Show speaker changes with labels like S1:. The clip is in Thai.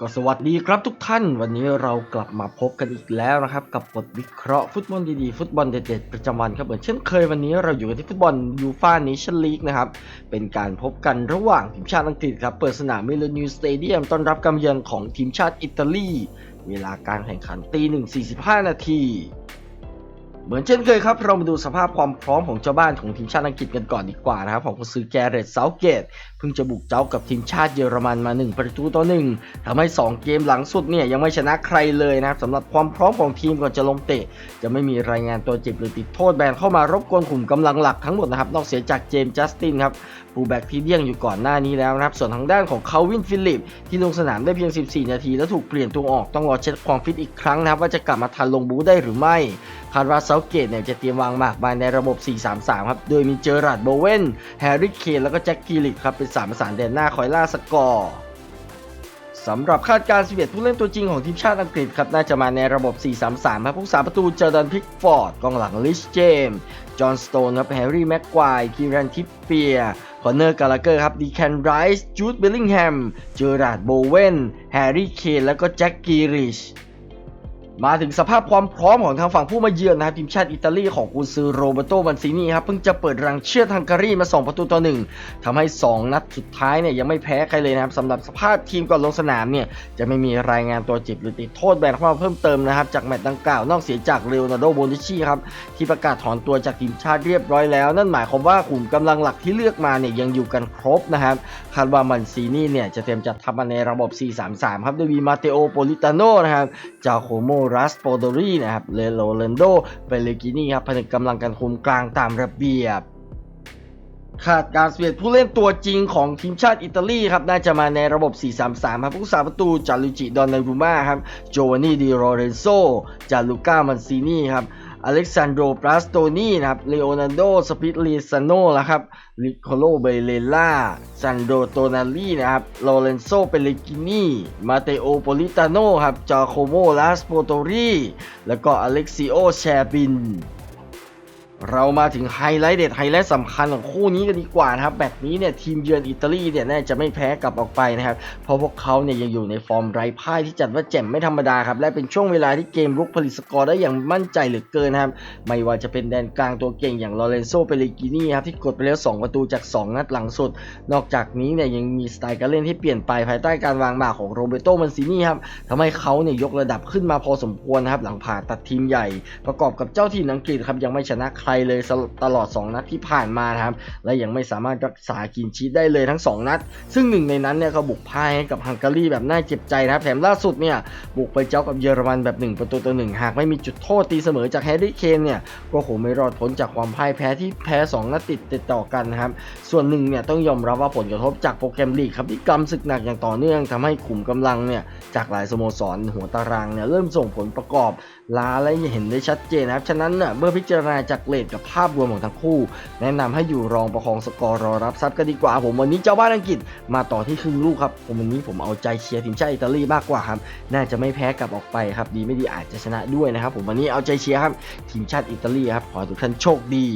S1: ก็สวัสดีครับทุกท่าน วันนี้เรากลับมาพบกันอีกแล้วนะครับ กับบทวิเคราะห์ฟุตบอลดีๆ ฟุตบอลเด็ดๆประจำวันครับเหมือนเช่นเคยวันนี้เราอยู่กันที่ฟุตบอลยูฟ่าเนชั่นลีกนะครับ เป็นการพบกันระหว่างทีมชาติอังกฤษครับ เปิดสนามมิลนิวสเตเดียมต้อนรับการเยือนของทีมชาติอิตาลี เวลาการแข่งขันตีหนึ่งสี่สิบห้านาที เหมือนเช่นเคยครับ เรามาดูสภาพความพร้อมของเจ้าบ้านของทีมชาติอังกฤษกันก่อนดีกว่านะครับ ของกุซือแกเรตเซาเกตเพิ่งจะบุกเจ้ากับทีมชาติเยอรมันมา 1 ประตูต่อหนึ่งทำให้ 2 เกมหลังสุดเนี่ยยังไม่ชนะใครเลยนะครับสำหรับความพร้อมของทีมก่อนจะลงเตะ จะไม่มีรายงานตัวเจ็บหรือติดโทษแบนเข้ามารบกวนกลุ่มกำลังหลักทั้งหมดนะครับนอกเสียจากเจมส์จัสตินครับฟูแบ็กที่เดี้ยงอยู่ก่อนหน้านี้แล้วนะครับส่วนทางด้านของคาวินฟิลิป ที่ลงสนามได้เพียง 14 นาที แล้วถูกเปลี่ยนตัวออกต้องรอเช็คความฟิตอีกครั้งนะครับว่าจะกลับมาทันลงบูได้หรือไม่ คาดว่าเซาเกตเนี่ยจะเตรียมวางหมากบายในระบบ 4-3-3 ครับ โดยมีเจอราร์ดโบเวนแฮร์รี่เคนแล้วก็แจ็คกิลิกครับ เป็นสามประสานแดนหน้าคอยล่าสกอร์สำหรับคาดการณ์11ผู้เล่นตัวจริงของทีมชาติอังกฤษครับ น่าจะมาในระบบ 4-3-3 ครับผู้สาประตูเจอร์ดันพิกฟอร์ด กองหลังลิชเจมส์จอห์นสโตนครับแฮร์รี่แม็กควายคีรันทิปเปียคอนเนอร์กาลาเกอร์ครับดีแคนไรส์จูดเบลลิงแฮมเจอราร์ดโบเวนแฮร์รี่เคนแล้วก็แจ็คกิริช มาถึงสภาพความพร้อมของทางฝั่งผู้มาเยือนนะครับทีมชาติอิตาลีของกุนซือโรเบโตมันซินีครับเพิ่งจะเปิดรังเชือดฮังการีมา 2 ประตูต่อหนึ่งทำให้ 2 นัดสุดท้ายเนี่ยยังไม่แพ้ใครเลยนะครับสำหรับสภาพทีมก่อนลงสนามเนี่ยจะไม่มีรายงานตัวเจ็บหรือติดโทษแบนเข้ามาเพิ่มเติมนะครับจากแมตช์ดังกล่าวนอกเสียจากเรโอนาโดโบนิชีครับที่ประกาศถอนตัวจากทีมชาติเรียบร้อยแล้ว นั่นหมายความว่ากลุ่มกำลังหลักที่เลือกมาเนี่ยยังอยู่กันครบนะครับคาดว่ามันซีนี่เนี่ยจะเตรียมจัดทัพมาในระบบ 4-3-3 ครับโดยมีมาเตโอโปลิตาโนนะครับจาโคโมรัสโปโดรีนะครับเลโรเลนโดเปเลกินีครับผนึกกำลังกันคุมกลางตามระเบียบขาดการเปลี่ยนผู้เล่นตัวจริงของทีมชาติอิตาลีครับ น่าจะมาในระบบ 4-3-3 ครับผู้สาประตูจารุจิ ดอนนารูมาครับ โจวานนี่ ดิโรเรนโซ จาลูก้า มันซีนีครับ อเล็กซานโดปราสโตนีนะครับเลโอนาร์โดสปิตลีซานโนแล้วครับลิโคโลเบเลล่าซันโดโตนาลีนะครับโลเรนโซเปเลกินีมาเตโอโปลิตาโนครับจาโคโมลาสโปโตรีแล้วก็อเล็กซิโอแชบิน เรามาถึงไฮไลท์เด็ดไฮไลท์สำคัญของคู่นี้กันดีกว่านะครับแบบนี้เนี่ยทีมเยือนอิตาลีเนี่ยน่าจะไม่แพ้กลับออกไปนะครับเพราะพวกเขาเนี่ยยังอยู่ในฟอร์มไร้พ่ายที่จัดว่าแจ่มไม่ธรรมดาครับและเป็นช่วงเวลาที่เกมรุกผลิตสกอร์ได้อย่างมั่นใจเหลือเกินนะครับไม่ว่าจะเป็นแดนกลางตัวเก่งอย่างลอเรนโซเปเลกินีครับที่กดไปแล้ว 2 ประตูจาก 2 นัดหลังสุด นอกจากนี้เนี่ยยังมีสไตล์การเล่นที่เปลี่ยนไปภายใต้การวางหมากของโรเบโตมันซินีครับทำให้เขาเนี่ยยกระดับขึ้นมาพอสมควรนะครับหลังผ่าตัดทีมใหญ่ ประกอบกับเจ้าถิ่นอังกฤษครับยังไม่ชนะใครเลยตลอด 2 นัดที่ผ่านมานะครับ และยังไม่สามารถรักษากินชีสได้เลยทั้ง 2 นัด ซึ่งหนึ่งในนั้นเนี่ยก็บุกพ่ายให้กับฮังการีแบบน่าเจ็บใจนะครับ แถมล่าสุดเนี่ยบุกไปเจ้ากับเยอรมันแบบ 1 ประตูต่อหนึ่งหากไม่มีจุดโทษตีเสมอจากแฮร์รี่เคนเนี่ยก็คงไม่รอดพ้นจากความพ่ายแพ้ที่แพ้ 2 นัดติดติดต่อกันนะครับ ส่วนหนึ่งเนี่ยต้องยอมรับว่าผลกระทบจากโปรแกรมลีกครับที่กำศึกหนักอย่างต่อเนื่องทำให้ขุมกำลังเนี่ยจากหลายสโมสรหัวตารางเนี่ยเริ่มส่งผลประกอบล้าและเห็นได้ชัดเจนนะครับ ฉะนั้นเน่ะเมื่อพิจารณาจากเลทกับภาพรวมของทั้งคู่ แนะนำให้อยู่รองประคองสกอร์รอรับซับกันดีกว่า ผมวันนี้เจ้าบ้านอังกฤษมาต่อที่ครึ่งลูกครับผมวันนี้ผมเอาใจเชียร์ทีมชาติอิตาลีมากกว่าครับน่าจะไม่แพ้กลับออกไปครับดีไม่ดีอาจจะชนะด้วยนะครับผมวันนี้เอาใจเชียร์ครับทีมชาติอิตาลีครับขอทุกท่านโชคดี